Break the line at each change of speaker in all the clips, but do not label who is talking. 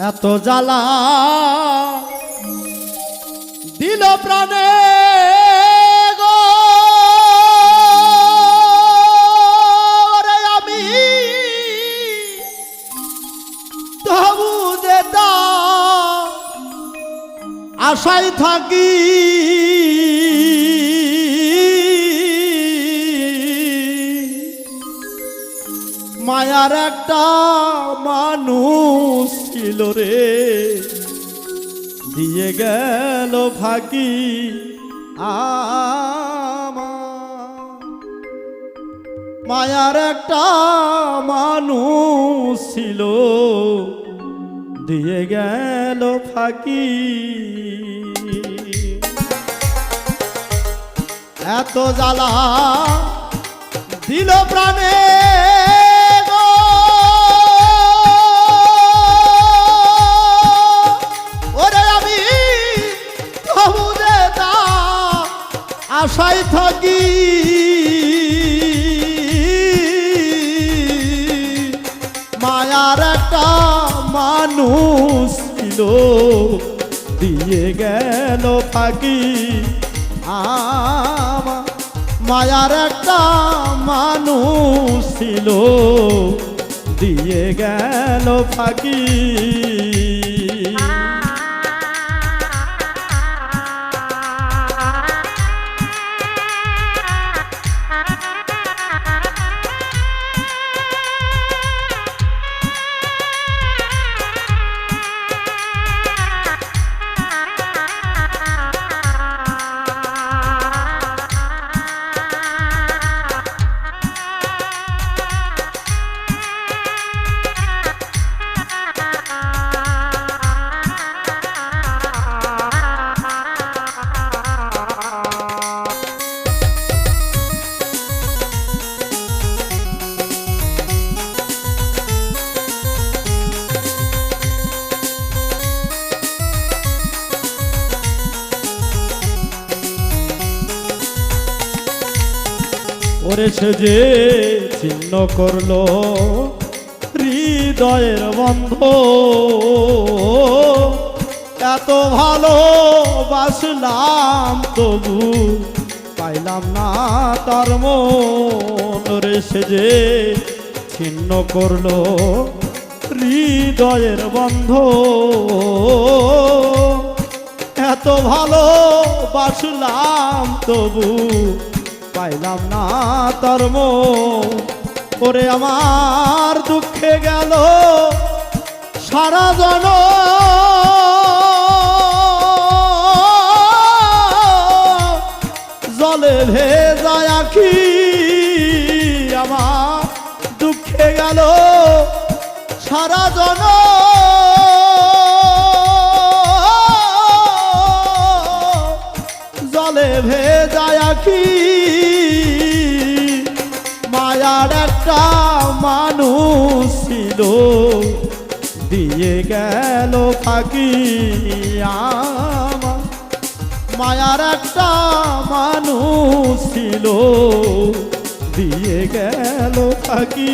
এত জ্বালা দিল প্রাণে আমি তবু দেতা আশায় থাকি মায়ার একটা মানুষ ছিল রে। দিয়ে গেল ফাঁকি মায়ার একটা মানুষ ছিল। দিয়ে গেল ফাঁকি এত জ্বালা দিল প্রাণে। আশায় থাকি। মায়ার একটা মানুষ ছিল, দিয়ে গেল ফাঁকি আমার মায়ার একটা মানুষ ছিল, দিয়ে গেল ফাঁকি সে যে ছিন্ন করল হৃদয়ের বন্ধ। এত ভালো বাসলাম তবু পাইলাম না তার মন রে যে ছিন্ন করল হৃদয়ের বন্ধ। এত ভালো বাসলাম তবু পাইলাম না তার ওরে আমার দুঃখে গেল সারা জন। জলে ভেজা জলে ভেজা আখি মায়ার একটা মানুষ ছিল, দিয়ে গেল ফাঁকি আমার। মায়ার একটা মানুষ ছিল, দিয়ে গেল ফাঁকি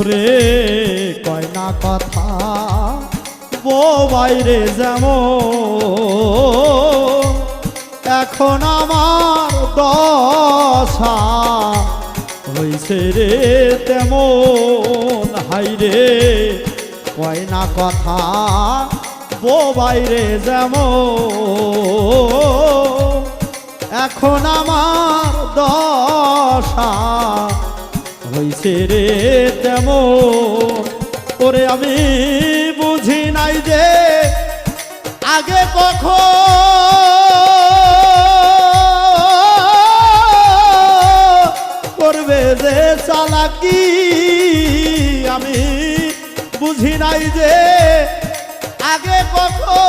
ওরে কয় না কথা? বো বাইরে যেমন এখন আমার দশা হইছে রে তেমন। হাইরে কয় না কথা? বো বাইরে যেমন। এখন আমার দশা হইছে রে তেমন। ওরে আমি বুঝি নাই যে আগে কখন করবে যে চালাকি। আমি বুঝি নাই যে আগে কখন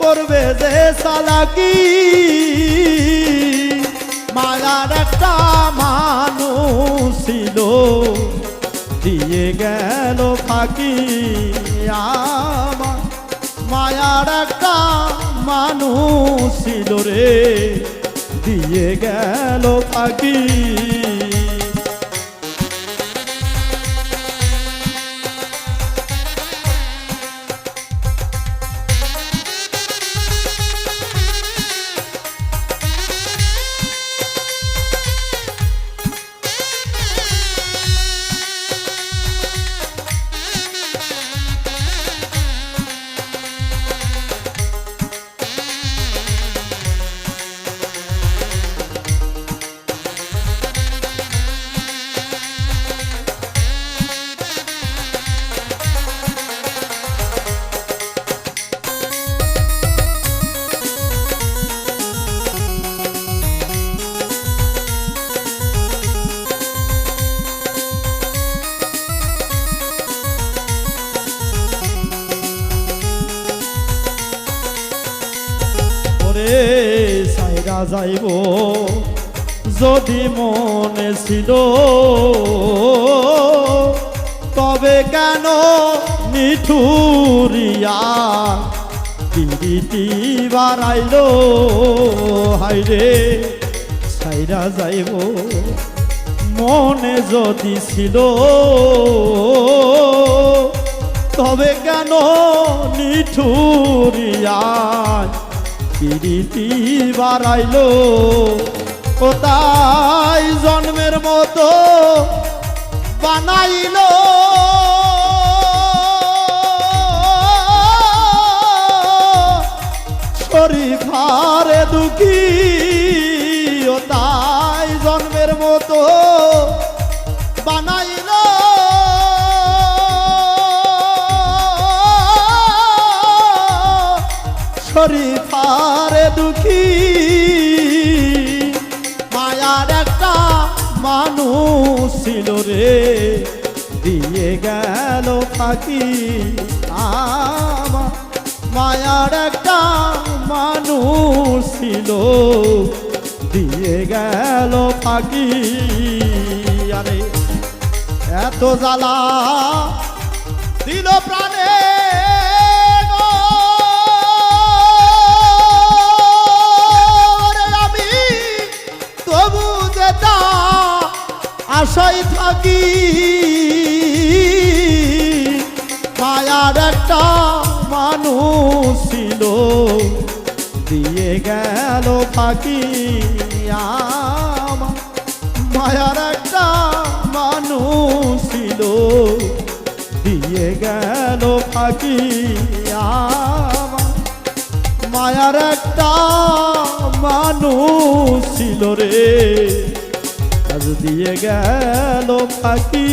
করবে যে চালাকি। ছিল দিয়ে গেল ফাঁকি আমার। মায়ার একটা মানুষ ছিল রে দিয়ে গেল ফাঁকি ওরে সাইরা যাইব। যদি মনে ছিল, তবে কেন মিঠুরিয়া পিরিতি বাড়াইল? হাইরে সাইরা যাইব। মনে যদি ছিল, তবে কেন নিঠুরিয়া পিরিতি বাড়াইল। ও তাই জন্মের মতো বানাইল? শরীফারে দুঃখী ছিল রে। দিয়ে গেল ফাঁকি আমার। মায়ার একটা মানুষ ছিল। দিয়ে গেল ফাঁকি আরে, এত জ্বালা দিল প্রাণে। আশাই থাকি, মায়ার একটা মানুষ ছিল। দিয়ে গেল ফাঁকি মায়ার একটা মানুষ ছিল। দিয়ে গেল ফাঁকি মায়ার একটা মানুষ ছিল রে। আজ দিয়ে গেল ফাঁকি।